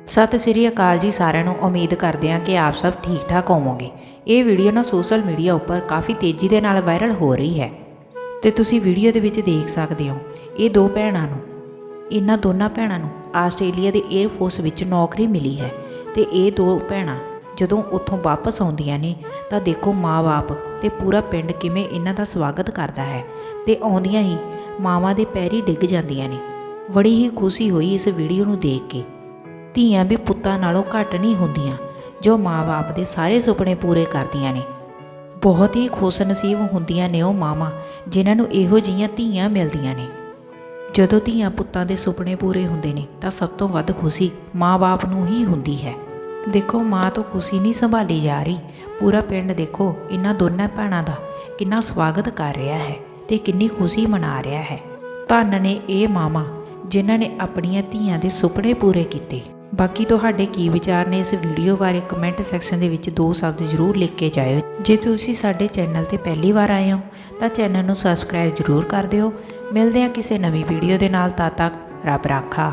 ਸਤਿ ਸ੍ਰੀ ਅਕਾਲ ਜੀ ਸਾਰਿਆਂ ਨੂੰ। ਉਮੀਦ ਕਰਦੇ ਹਾਂ ਕਿ ਆਪ ਸਭ ਠੀਕ ਠਾਕ ਹੋਵੋਗੇ। ਇਹ ਵੀਡੀਓ ਨਾ ਸੋਸ਼ਲ ਮੀਡੀਆ ਉੱਪਰ ਕਾਫੀ ਤੇਜ਼ੀ ਦੇ ਨਾਲ ਵਾਇਰਲ ਹੋ ਰਹੀ ਹੈ। ਤੇ ਤੁਸੀਂ ਵੀਡੀਓ ਦੇ ਵਿੱਚ ਦੇਖ ਸਕਦੇ ਹੋ, ਇਹ ਦੋ ਭੈਣਾਂ ਨੂੰ, ਇਹਨਾਂ ਦੋਨਾਂ ਭੈਣਾਂ ਨੂੰ ਆਸਟ੍ਰੇਲੀਆ ਦੇ 에ਅਰ ਫੋਰਸ ਵਿੱਚ ਨੌਕਰੀ ਮਿਲੀ ਹੈ। ਤੇ ਇਹ ਦੋ ਭੈਣਾਂ ਜਦੋਂ ਉੱਥੋਂ ਵਾਪਸ ਆਉਂਦੀਆਂ ਨੇ, ਤਾਂ ਦੇਖੋ ਮਾਂ-ਬਾਪ ਤੇ ਪੂਰਾ ਪਿੰਡ ਕਿਵੇਂ ਇਹਨਾਂ ਦਾ ਸਵਾਗਤ ਕਰਦਾ ਹੈ। ਤੇ ਆਉਂਦੀਆਂ ਹੀ ਮਾਵਾਂ ਦੇ ਪੈਰੀ ਡਿੱਗ ਜਾਂਦੀਆਂ ਨੇ। ਬੜੀ ਹੀ ਖੁਸ਼ੀ ਹੋਈ ਇਸ ਵੀਡੀਓ ਨੂੰ ਦੇਖ ਕੇ। ਧੀਆਂ ਵੀ ਪੁੱਤਾਂ ਨਾਲੋਂ ਘੱਟ ਨਹੀਂ ਹੁੰਦੀਆਂ, ਜੋ ਮਾਂ-ਬਾਪ ਦੇ ਸਾਰੇ ਸੁਪਨੇ ਪੂਰੇ ਕਰਦੀਆਂ ਨੇ। ਬਹੁਤ ਹੀ ਖੁਸ਼ ਨਸੀਬ ਹੁੰਦੀਆਂ ਨੇ ਉਹ ਮਾਵਾਂ, ਜਿਨ੍ਹਾਂ ਨੂੰ ਇਹੋ ਜਿਹੀਆਂ ਧੀਆਂ ਮਿਲਦੀਆਂ ਨੇ। ਜਦੋਂ ਧੀਆਂ ਪੁੱਤਾਂ ਦੇ ਸੁਪਨੇ ਪੂਰੇ ਹੁੰਦੇ ਨੇ, ਤਾਂ ਸਭ ਤੋਂ ਵੱਧ ਖੁਸ਼ੀ ਮਾਂ-ਬਾਪ ਨੂੰ ਹੀ ਹੁੰਦੀ ਹੈ। ਦੇਖੋ, ਮਾਂ ਤੋਂ ਖੁਸ਼ੀ ਨਹੀਂ ਸੰਭਾਲੀ ਜਾ ਰਹੀ। ਪੂਰਾ ਪਿੰਡ ਦੇਖੋ ਇਹਨਾਂ ਦੋਨਾਂ ਭੈਣਾਂ ਦਾ ਕਿੰਨਾ ਸਵਾਗਤ ਕਰ ਰਿਹਾ ਹੈ ਤੇ ਕਿੰਨੀ ਖੁਸ਼ੀ ਮਨਾ ਰਿਹਾ ਹੈ। ਧੰਨ ਨੇ ਇਹ ਮਾਵਾਂ, ਜਿਨ੍ਹਾਂ ਨੇ ਆਪਣੀਆਂ ਧੀਆਂ ਦੇ ਸੁਪਨੇ ਪੂਰੇ ਕੀਤੇ। ਬਾਕੀ ਤੁਹਾਡੇ ਕੀ ਵਿਚਾਰ ਨੇ ਇਸ ਵੀਡੀਓ ਬਾਰੇ ਕਮੈਂਟ ਸੈਕਸ਼ਨ ਦੇ ਵਿੱਚ ਦੋ ਸ਼ਬਦ ਜ਼ਰੂਰ ਲਿਖ ਕੇ ਜਾਇਓ। ਜੇ ਤੁਸੀਂ ਸਾਡੇ ਚੈਨਲ ਤੇ ਪਹਿਲੀ ਵਾਰ ਆਏ ਹੋ, ਤਾਂ ਚੈਨਲ ਨੂੰ ਸਬਸਕ੍ਰਾਈਬ ਜ਼ਰੂਰ ਕਰ ਦਿਓ। ਮਿਲਦੇ ਹਾਂ ਕਿਸੇ ਨਵੀਂ ਵੀਡੀਓ ਦੇ ਨਾਲ, ਤਦ ਤੱਕ ਰੱਬ ਰਾਖਾ।